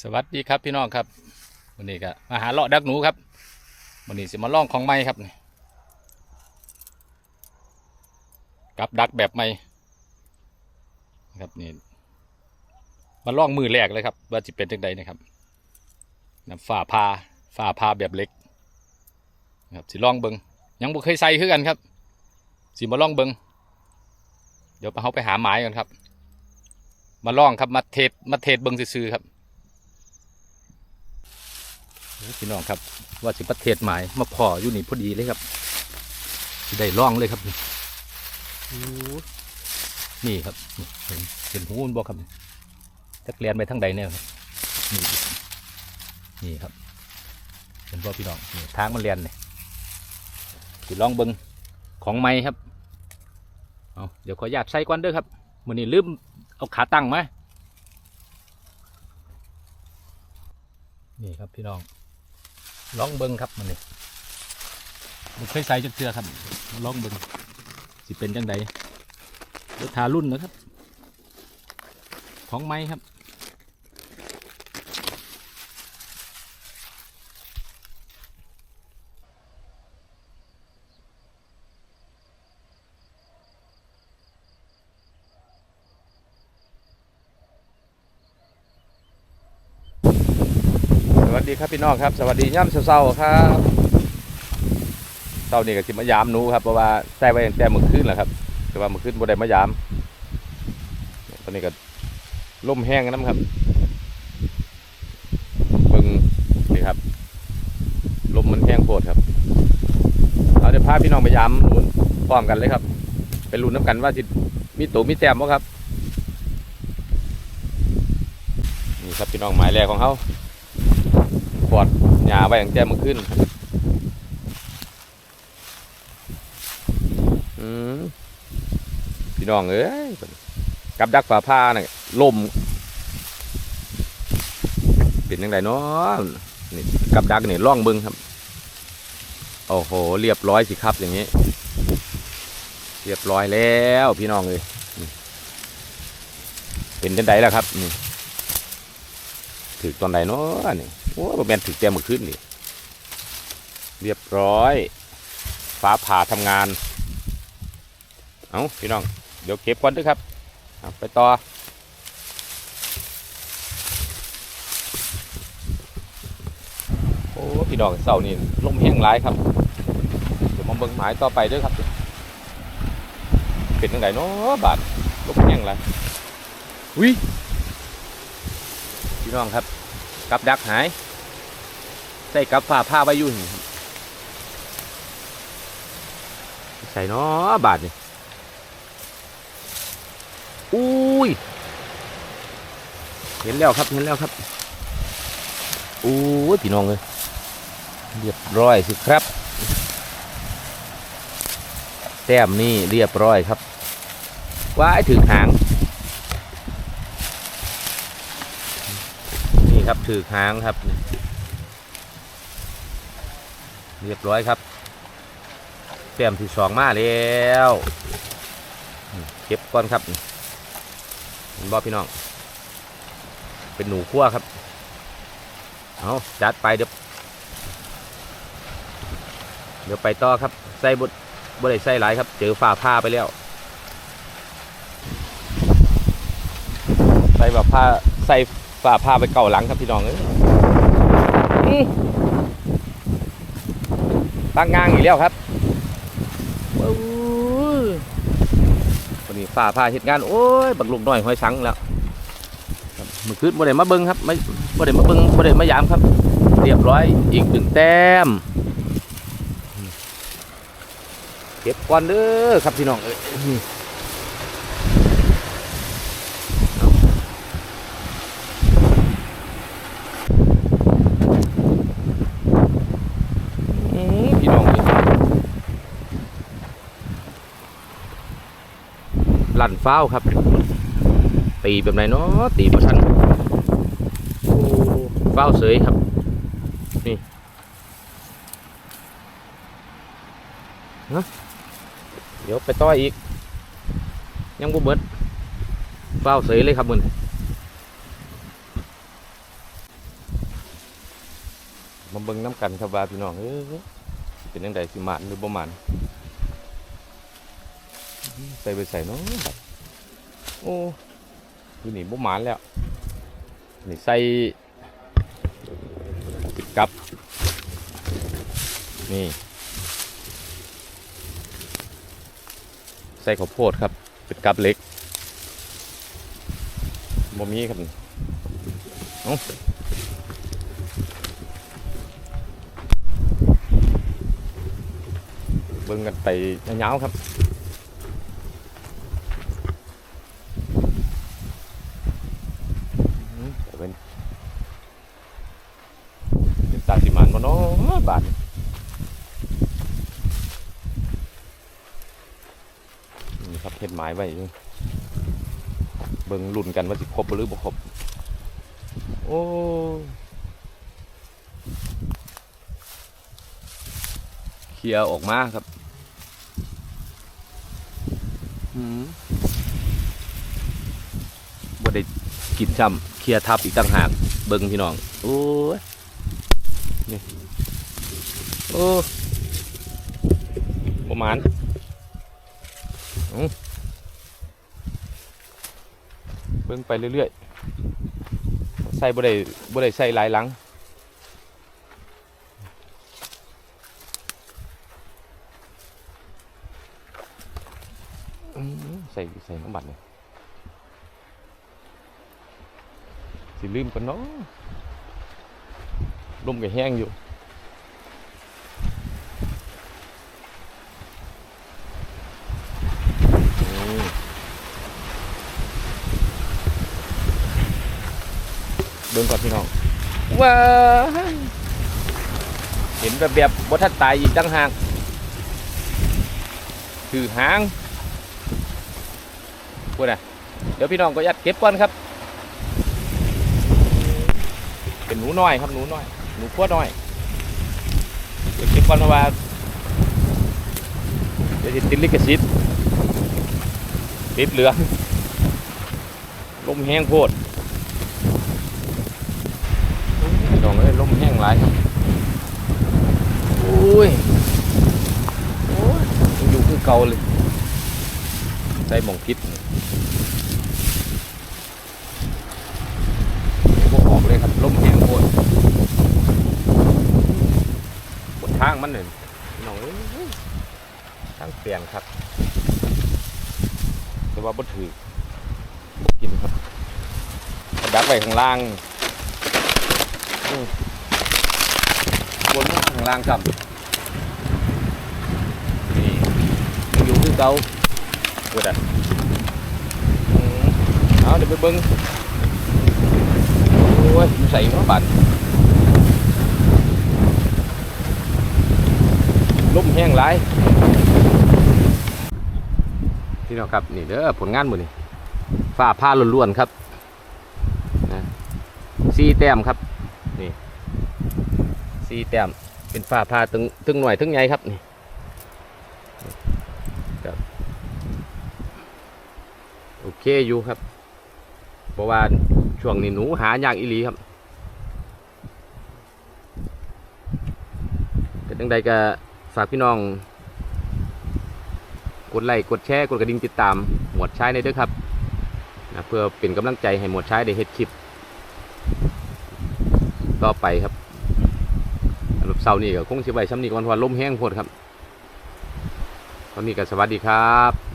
สวัสดีครับพี่น้องครับวันนี้ก็มาหาเลาะดักหนูครับวันนี้สิมาล่องของไม้ครับกับดักแบบไม้ครับนี่มาล่องมือแรกเลยครับ ว่าจะเป็นจังใดนะครับนำฝ่าพาฝ่าพาแบบเล็กครับสิล่องเบิงยังบ่เคยใส่คือกันครับสิมาล่องเบิงเดี๋ยวเขาไปหาไม้กันครับ มาล่องครับมาเทศมาเทศเบิงซื่อครับ พี่น้องครับ ว่าสิประเทศหมายมาพออยู่นี่พอดีเลยครับได้ล่องเลยครับนี่ครับเห็นเห็นหูมันบอกครับจักเรียนไปทั้งใดเนี่ยครับนี่นี่ครับเห็นบ่พี่น้องนี่ทางมันเรียนเนี่ยสิลองเบิงของไม้ครับเอาเดี๋ยวขออนุญาตใส่ก่อนเด้อครับมือนี้ลืมเอาขาตั้งไหมนี่ครับพี่น้อง ลองเบิ้งครับมันนี่มันเคยใส่จักเทือครับลองเบิ้งสิเป็นจังใดเดี๋ยวทารุ่นนะครับ ของไม้ครับ สวัสดีครับพี่น้องครับ สวัสดีย่ำเศร้าๆครับเศร้านี่ก็สิมายามนูครับเพราะว่าใส่ไว้ตั้งแต่เมื่อคืนแหละครับ แต่ว่าเมื่อคืนบ่ได้มายาม ตอนนี้ก็ล่มแห้งน้ำครับเบิ่งนี่ครับลมมันแห้งโพดครับเอาเดี๋ยวพาพี่น้องไปยามหนูพร้อมกันเลยครับ ไปลุ้นน้ำกันว่าสิมีตัวมีแต้มบ่ครับนี่ครับพี่น้องหมายแรกของเขา ปอดหญ้าไว้อย่างแจ้มื่อขึ้นอืมพี่น้องเอ้ยกับดักฝาผ้าน่ะลมเป็นยังไงเนาะนี่กับดักนี่ล่องบึงครับโอ้โห เรียบร้อยสิครับอย่างนี้ เรียบร้อยแล้วพี่น้องเลยเป็นจังไดแล้วครับนี่ถือตอนไหนเนาะนี่ โอ้บ่แมนถึกแต้มมาขึ้นนี่เรียบร้อย ฟ้าผ่าทำงาน เอาพี่น้อง เดี๋ยวเก็บก่อนด้วยครับ ไปต่อ โอ้ พี่น้องเสานี่ลมแห้งร้ายครับ เดี๋ยวมาเบิ่งหมายต่อไปด้วยครับ เป็นยังไงเนาะบาดลมแห้งร้ายวิพี่น้องครับ กับดักหาย ใส่กับฝ้าผ้าไว้อยู่นี่ใส่เนาะบาทนี่อุ้ย เห็นแล้วครับ เห็นแล้วครับอุ้ยพี่น้องเลยเรียบร้อยสิครับ แต้มนี่เรียบร้อยครับว้ายถึงหาง นี่ครับถือหางครับ เรียบร้อยครับแต้มที่สองมาแล้วเก็บก่อนครับเห็นบอพี่น้อง เป็นหนูขั้วครับเอาจัดไปเดี๋ยวเดี๋ยวไปต่อครับใส่บดบดได้ใส่หลายครับ เจอฝ่าผ้าไปแล้วใส่แบบผ้าใส่ ฝ่าผ้าไปเก่าหลังครับพี่น้องเอ้ยอื้อตั้งงางอีกแล้วครับว้าววันนี้ฝ่าผ้าเหตุงานโอ้ยบักลูกน้อยห้อยสังแล้วครับเมื่อคืนบ่ได้มาเบิ้งครับไม่บ่ได้มาเบิ้งบ่ได้มายามครับ เรียบร้อยอีกหนึ่งแต้มเก็บก่อนเด้อครับพี่น้องเอ้ยอื้อพี่น้องเอ้ย ลั่นฟ้าวครับ ตีแบบไหนเนาะตีประชันโอ้ฟ้าวเสยครับ นี่เนะเดี๋ยวไปต่ออีก ยังบ่เบิดฟ้าวเสยเลยครับมึงมาเบิ่งน้ำกันครับว่าพี่น้องเอ้ยเป็นยังไงสิหมานหรือบ่หมาน ใส่ไปใส่เนาะบัดโอ้อยู่นี่บ่หมานแล้ว นี่ใส่ติดกับ นี่ ใส่ข้าวโพดครับเป็นกับเล็กบ่มีครับเอ้าเบิ่งกันไปยาวๆครับ อืมแต่เป็นเป็นตาสิมันมาเนาะบาทนี่ครับเฮ็ดหมายไว้อยู่เบิ่งลุ่นกันว่าสิครบหรือบ่ครบโอ้เคลียร์ออกมาครับอืมบ่ได้กินซ้ำเคลียร์ทับอีกต่างหาก เบิ่งพี่น้อง โอ้ย นี่โอ้ประมาณอื้อเบิ่งไปเรื่อยๆ ใส่บ่ได้บ่ได้ใส่หลายหลังอื้อใส่ใส่น้ำบัตรเนี่ยสิลืมกันเนาะ ลมก็แห้งอยู่ เบิ่งก่อนพี่น้อง ว้า เห็นแบบแบบบทัดตายอีกตั้งหากคือหางพูดนะเดี๋ยวพี่น้องก็ยัดเก็บก่อนครับ เป็นหนูน้อยครับหนูน้อย หนูขั้วน้อยเดี๋ยวเก็บก่อนเพราะว่าเดี๋ยวติดลิขสิทธิ์ติดเหลืองลมแห้งโพดดองเอ้ยลมแห้งหลายครับโอ้ยโอ้ยอยู่คือเก่าเลยใส่หมองพิษนี่พวกออกเลยครับลมแห้งโคตรบนทาง มันเนี่ยน้องเอ้ยทางเปลี่ยนครับแต่ว่าบ่ถือบ่กินครับดักไว้ข้างล่างอืมบนข้างล่างครับนี่ยังอยู่คือเก่าเกิดอะอืมเอาเดี๋ยวไปเบิ้งโอ้ยมันใส่มาบัด ลุ่มแห้งหลายพี่น้องครับนี่เด้อผลงานหมือนี่ฝ้าผ้าล้วนๆครับนะซีแต้มครับนี่ซีแต้มเป็นฝ้าผ้าตึงตึงหน่อยตึงใหญ่ครับนี่ครับโอเคอยู่ครับเพราะว่าช่วงนี้หนูหายากอีหลีครับแต่จังใดก็ ฝากพี่น้อง กดไลค์กดแชร์กดกระดิ่งติดตาม หมวดใช้ในเด้อครับนะเพื่อเป็นกำลังใจให้หมวดใช้ได้เฮ็ดคลิป ต่อไปครับสำหรับเสาร์นี้ก็คงสิไว้ซ้ำนี้ก่อนเพราะว่าลมแห้งโพดครับตอนนี้ก็สวัสดีครับ